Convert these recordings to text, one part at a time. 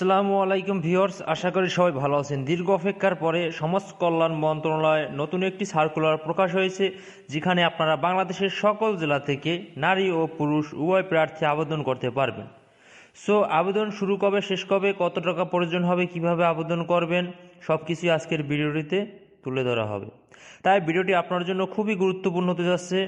আসসালামু আলাইকুম ভিউয়ার্স, আশা করি সবাই ভালো আছেন। দীর্ঘ অপেক্ষার পরে সমাজ কল্যাণ মন্ত্রণালয়ে নতুন একটি সার্কুলার প্রকাশ হয়েছে, যেখানে আপনারা বাংলাদেশের সকল জেলা থেকে নারী ও পুরুষ উভয় প্রার্থী আবেদন করতে পারবেন। সো আবেদন শুরু কবে, শেষ কবে, কত টাকা প্রয়োজন হবে, কীভাবে আবেদন করবেন সব কিছুই আজকের ভিডিওটিতে তুলে ধরা হবে। তাই ভিডিওটি আপনার জন্য খুবই গুরুত্বপূর্ণ হতে যাচ্ছে।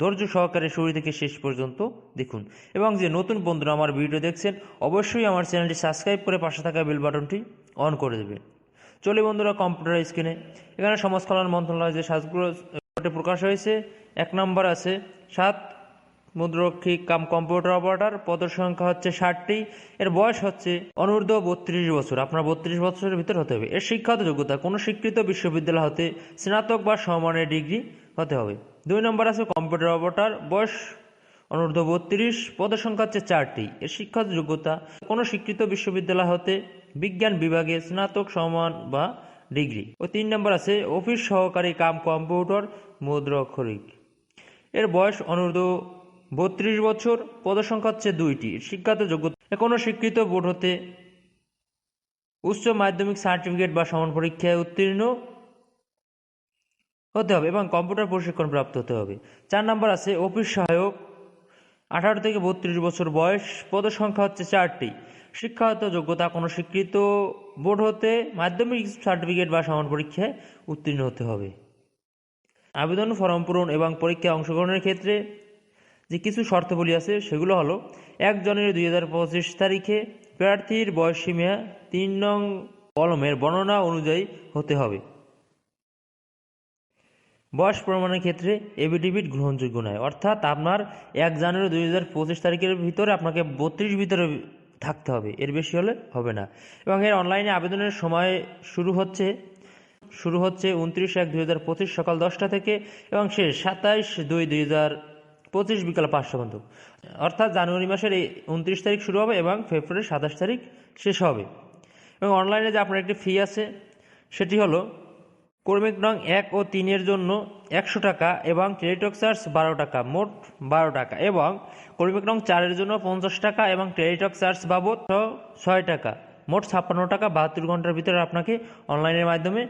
ধৈর্য সহকারে শুরু থেকে শেষ পর্যন্ত দেখুন। এবং যে নতুন বন্ধুরা আমার ভিডিও দেখছেন, অবশ্যই আমার চ্যানেলটি সাবস্ক্রাইব করে পাশে থাকা বেল বাটনটি অন করে দেবেন। চলে বন্ধুরা কম্পিউটার স্ক্রিনে। এখানে সমাজ কল্যাণ মন্ত্রণালয় যে সাজগুলো প্রকাশ হয়েছে, এক নম্বর আছে, সাত মুদ্রক্ষিক কাম কম্পিউটার অপারেটর, পদের সংখ্যা হচ্ছে ষাটটি, এর বয়স হচ্ছে অনূর্ধ্ব বত্রিশ বছর। আপনার বত্রিশ বছরের ভিতর হতে হবে। এর শিক্ষাগত যোগ্যতা, কোনো স্বীকৃত বিশ্ববিদ্যালয় হতে স্নাতক বা সমমানের ডিগ্রি হতে হবে। দুই নম্বর আছে কম্পিউটার অপারেটর বয়স অনূর্ধ্ব বত্রিশ, পদের সংখ্যা হচ্ছে চারটি। এর শিক্ষাগত যোগ্যতা, কোনো স্বীকৃত বিশ্ববিদ্যালয় হতে বিজ্ঞান বিভাগে স্নাতক, সমান বা ডিগ্রি। ও তিন নম্বর আছে অফিস সহকারী কাম কম্পিউটার মুদ্রাক্ষরিক এর বয়স অনূর্ধ্ব বত্রিশ বছর পদসংখ্যা হচ্ছে দুইটি। শিক্ষাগত যোগ্যতা, কোনো স্বীকৃত বোর্ড হতে উচ্চ মাধ্যমিক সার্টিফিকেট বা সমান পরীক্ষায় উত্তীর্ণ হতে হবে এবং কম্পিউটার প্রশিক্ষণ প্রাপ্ত হতে হবে। চার নম্বর আছে, অফিস সহায়ক। আঠারো থেকে বত্রিশ বছর বয়স, পদের পদসংখ্যা হচ্ছে চারটি। শিক্ষাগত যোগ্যতা কোনো স্বীকৃত বোর্ড হতে মাধ্যমিক সার্টিফিকেট বা সমান পরীক্ষায় উত্তীর্ণ হতে হবে। আবেদন ফর্ম পূরণ এবং পরীক্ষায় অংশগ্রহণের ক্ষেত্রে যে কিছু শর্তাবলী আছে, সেগুলো হলো, এক জানুয়ারি দুই হাজার পঁচিশ তারিখে প্রার্থীর বয়সসীমা তিন নং কলমের বর্ণনা অনুযায়ী হতে হবে। বয়স প্রমাণের ক্ষেত্রে এভিডেভিট গ্রহণযোগ্য নয়। অর্থাৎ আপনার এক জানুয়ারি দুই হাজার পঁচিশ তারিখের ভিতরে আপনাকে বত্রিশ ভিতরে থাকতে হবে। এর বেশি হলে হবে না। এবং এর অনলাইনে আবেদনের সময় শুরু হচ্ছে শুরু হচ্ছে উনত্রিশ এক দুই হাজার পঁচিশ সকাল দশটা থেকে এবং শেষ সাতাইশ দুই দুই হাজার পঁচিশ বিকাল পাঁচটা পর্যন্ত। অর্থাৎ জানুয়ারি মাসের এই উনত্রিশ তারিখ শুরু হবে এবং ফেব্রুয়ারির সাতাশ তারিখ শেষ হবে। এবং অনলাইনে যে আপনার একটি ফি আছে, সেটি হলো কর্মিক নং এক ও তিনের জন্য একশো টাকা এবং টেলিটক চার্জ বারো টাকা, মোট বারো টাকা এবং কর্মিক নং চারের জন্য পঞ্চাশ টাকা এবং টেলিটক চার্জ বাবদ ছয় টাকা, মোট ছাপ্পান্ন টাকা। বাহাত্তর ঘণ্টার ভিতরে আপনাকে অনলাইনের মাধ্যমে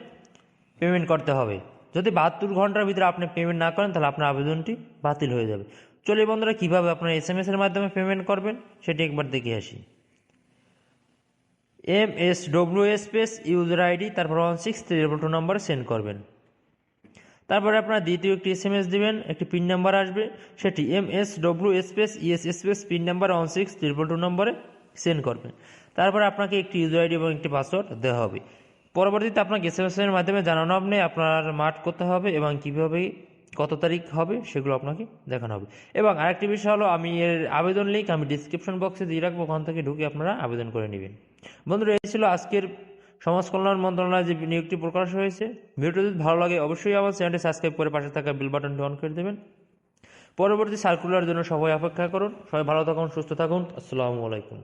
পেমেন্ট করতে হবে। যদি বাহাত্তর ঘণ্টার ভিতরে আপনি পেমেন্ট না করেন, তাহলে আপনার আবেদনটি বাতিল হয়ে যাবে। চলে বন্ধুরা, কীভাবে আপনার এস এম এর মাধ্যমে পেমেন্ট করবেন, সেটি একবার দেখে আসি। M S W space user ID তারপর one six three double two নম্বরে সেন্ড করবেন। তারপরে আপনার দ্বিতীয় একটি এস এম এস দেবেন, একটি পিন নাম্বার আসবে, সেটি M S W space E S space PIN number one six triple two নম্বরে সেন্ড করবেন। তারপরে আপনাকে একটি ইউজার আইডি এবং একটি পাসওয়ার্ড দেওয়া হবে। পরবর্তীতে আপনাকে এস এম মাধ্যমে জানানো হবে, আপনার মাঠ করতে হবে এবং কীভাবে কত তারিখ হবে, সেগুলো আপনাকে দেখানো হবে। এবং আরেকটি বিষয় হলো, আমি এর আবেদন লিঙ্ক আমি ডিসক্রিপশন বক্সে দিয়ে রাখব, ওখান থেকে ঢুকে আপনারা আবেদন করে নেবেন। বন্ধুরা, এই ছিল আজকের সমাজ কল্যাণ মন্ত্রণালয়ে যে নিয়োগটি প্রকাশ হয়েছে। ভিডিও যদি ভালো লাগে, অবশ্যই আমার চ্যানেলটি সাবস্ক্রাইব করে পাশে থাকা বিল বাটনটি অন করে দেবেন। পরবর্তী সার্কুলার জন্য সবাই অপেক্ষা করুন। সবাই ভালো থাকুন, সুস্থ থাকুন। আসসালামু আলাইকুম।